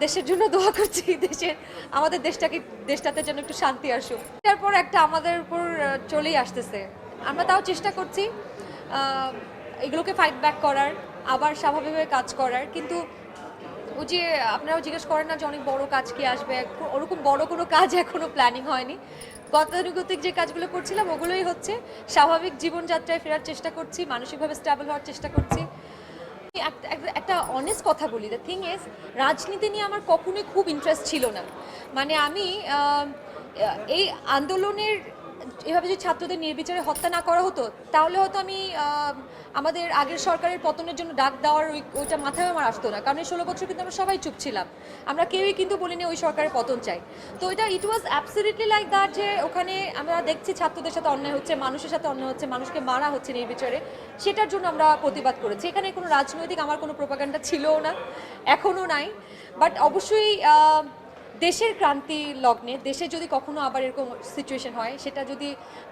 দেশের জন্য দোয়া করছি, দেশের, আমাদের দেশটাকে, দেশটাতে যেন একটু শান্তি আসুক। তারপর একটা আমাদের উপর চলেই আসতেছে। আমরা তাও চেষ্টা করছি এগুলোকে ফাইট ব্যাক করার, আবার স্বাভাবিকভাবে কাজ করার। কিন্তু ওই যে, আপনারাও জিজ্ঞেস করেন না যে অনেক বড় কাজ কি আসবে? ওরকম বড় কোনো কাজ এখনও প্ল্যানিং হয়নি। গতানুগতিক যে কাজগুলো করছিলাম, ওগুলোই হচ্ছে স্বাভাবিক জীবনযাত্রায় ফেরার চেষ্টা করছি, মানসিকভাবে স্টেবল হওয়ার চেষ্টা করছি। একটা- অনেস্ট কথা বলি। দ্য থিং ইজ রাজনীতি নিয়ে আমার কখনোই খুব ইন্টারেস্ট ছিল না। মানে আমি এই আন্দোলনের এভাবে যদি ছাত্রদের নির্বিচারে হত্যা না করা হতো, তাহলে হয়তো আমি আমাদের আগের সরকারের পতনের জন্য ডাক দেওয়ার ওই, ওইটা মাথায় আমার আসতো না। কারণ এই ষোলো বছর কিন্তু আমরা সবাই চুপ ছিলাম। আমরা কেউই কিন্তু বলিনি ওই সরকারের পতন চাই। তো এটা it was absolutely like that যে ওখানে আমরা দেখছি ছাত্রদের সাথে অন্যায় হচ্ছে, মানুষের সাথে অন্যায় হচ্ছে, মানুষকে মারা হচ্ছে নির্বিচারে। সেটার জন্য আমরা প্রতিবাদ করেছি। এখানে কোনো রাজনৈতিক আমার কোনো প্রোপাগান্ডা ছিলও না, এখনও নাই। বাট অবশ্যই দেশের ক্রান্তি লগ্নে, দেশে যদি কখনো আবার এরকম সিচুয়েশন হয়, সেটা যদি,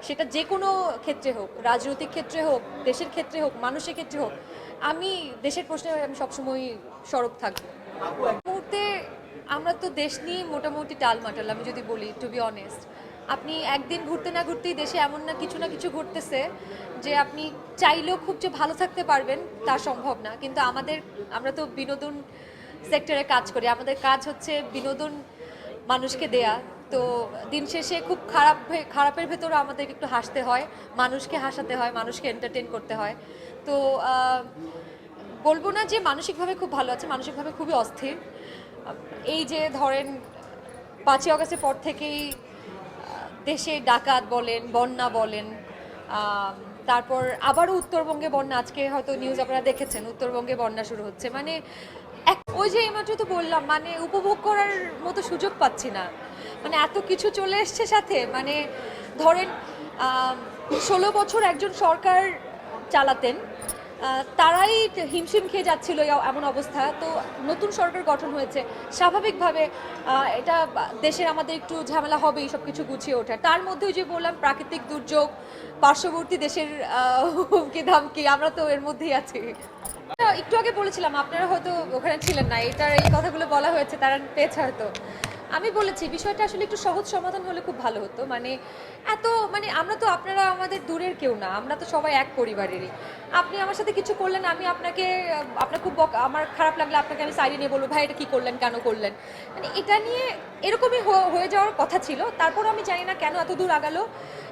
সেটা যে কোনো ক্ষেত্রে হোক, রাজনৈতিক ক্ষেত্রে হোক, দেশের ক্ষেত্রে হোক, মানুষের ক্ষেত্রে হোক, আমি দেশের প্রশ্নে আমি সবসময় সরব থাকব। মুহূর্তে আমরা তো দেশ নিয়ে মোটামুটি টাল টালমাটাল, আমি যদি বলি টু বি অনেস্ট আপনি একদিন ঘুরতে না ঘুরতেই দেশে এমন না কিছু না কিছু ঘটতেছে যে আপনি চাইলেও খুব যে ভালো থাকতে পারবেন তা সম্ভব না। কিন্তু আমাদের, আমরা তো বিনোদন সেক্টরে কাজ করি। আমাদের কাজ হচ্ছে বিনোদন মানুষকে দেয়া। তো দিন শেষে খুব খারাপ খারাপের ভেতরও আমাদেরকে একটু হাসতে হয়। মানুষকে হাসাতে হয়, মানুষকে এন্টারটেন করতে হয়। তো বলব না যে মানসিকভাবে খুব ভালো আছে, মানসিকভাবে খুবই অস্থির। এই যে ধরেন, পাঁচই অগাস্টের পর থেকেই দেশে ডাকাত বলেন, বন্যা বলেন তারপর আবারও উত্তরবঙ্গে বন্যা। আজকে হয়তো নিউজ আপনারা দেখেছেন, উত্তরবঙ্গে বন্যা শুরু হচ্ছে। মানে ওই যে এইমাত্র তো বললাম মানে উপভোগ করার মতো সুযোগ পাচ্ছি না। মানে এত কিছু চলে এসছে সাথে মানে ধরেন ষোলো বছর একজন সরকার চালাতেন তারাই হিমশিম খেয়ে যাচ্ছিল এমন অবস্থা। তো নতুন সরকার গঠন হয়েছে, স্বাভাবিকভাবে এটা দেশের আমাদের একটু ঝামেলা হবে সব কিছু গুছিয়ে ওঠা তার মধ্যে ওই যে বললাম, প্রাকৃতিক দুর্যোগ, পার্শ্ববর্তী দেশের হুমকি ধামকি আমরা তো এর মধ্যেই আছি। একটু আগে বলেছিলাম, আপনারা হয়তো ওখানে ছিলেন না, এটার এই কথাগুলো বলা হয়েছে, তারা পেয়েছে হয়তো। আমি বলেছি, বিষয়টা আসলে একটু সহজ সমাধান হলে খুব ভালো হতো। মানে এত মানে আমরা তো আপনারা আমাদের দূরের কেউ না, আমরা তো সবাই এক পরিবারেরই। আপনি আমার সাথে কিছু করলেন, আমি আপনাকে, আপনার খুব আমার খারাপ লাগলে আপনাকে আমি সাইডে নিয়ে বলব, ভাই, এটা কী করলেন, কেন করলেন? মানে এটা নিয়ে এরকমই হয়ে যাওয়ার কথা ছিল। তারপর আমি জানি না কেন এত দূর আগালো।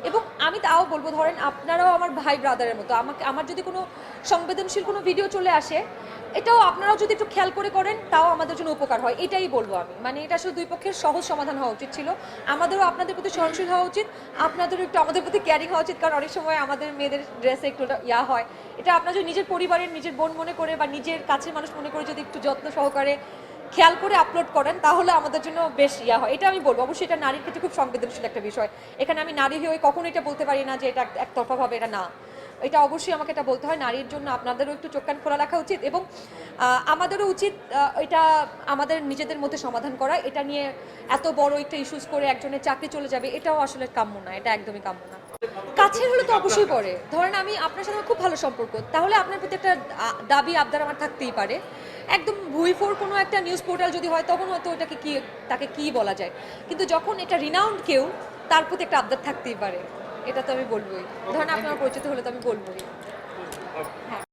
এবং আমি তাও বলব, ধরেন আপনারাও আমার ভাই ব্রাদারের মতো, আমাকে, আমার যদি কোনো সংবেদনশীল কোনো ভিডিও চলে আসে এটাও আপনারাও যদি একটু খেয়াল করে করেন, তাও আমাদের জন্য উপকার হয়। এটাই বলব আমি। মানে এটা আসলে দুই পক্ষের সহজ সমাধান হওয়া উচিত ছিল। আমাদেরও আপনাদের প্রতি সহনশীল হওয়া উচিত। আপনাদেরও একটু আমাদের প্রতি কেয়ারিং হওয়া উচিত। কারণ অনেক সময় আমাদের মেয়েদের ড্রেসে একটু ইয়া হয়। এটা আপনার যদি নিজের পরিবারের, নিজের বোন মনে করে বা নিজের কাছের মানুষ মনে করে যদি একটু যত্ন সহকারে খেয়াল করে আপলোড করেন, তাহলে আমাদের জন্য বেশ ইয়া হয়। এটা আমি বলব। অবশ্যই এটা নারীর ক্ষেত্রে খুব সংবেদনশীল একটা বিষয়। এখানে আমি নারী হয়ে কখনো এটা বলতে পারি না যে এটা এক- একতরফাভাবে এটা না। এটা অবশ্যই আমাকে এটা বলতে হয়, নারীর জন্য আপনাদেরও একটু চোখ কান খোলা রাখা উচিত এবং আমাদেরও উচিত এটা আমাদের নিজেদের মধ্যে সমাধান করা। এটা নিয়ে এত বড় একটা ইস্যুস করে একজনের চাকরি চলে যাবে, এটাও আসলে কাম্য না, এটা একদমই কাম্য না। কাছের হলে তো অবশ্যই পড়ে। ধরেন আমি আপনার সাথে খুব ভালো সম্পর্ক, তাহলে আপনার প্রতি একটা দাবি, আবদার আমার থাকতেই পারে। একদম ভুই ফোর কোনো একটা নিউজ পোর্টাল যদি হয়, তখন হয়তো ওটাকে কি, তাকে কি বলা যায়। কিন্তু যখন এটা রিনাউন্ড কেউ, তার প্রতি একটা আবদার থাকতেই পারে। এটা তো আমি বলবোই। ধরেন আপনার পরিচিত হলে তো আমি বলবোই। হ্যাঁ।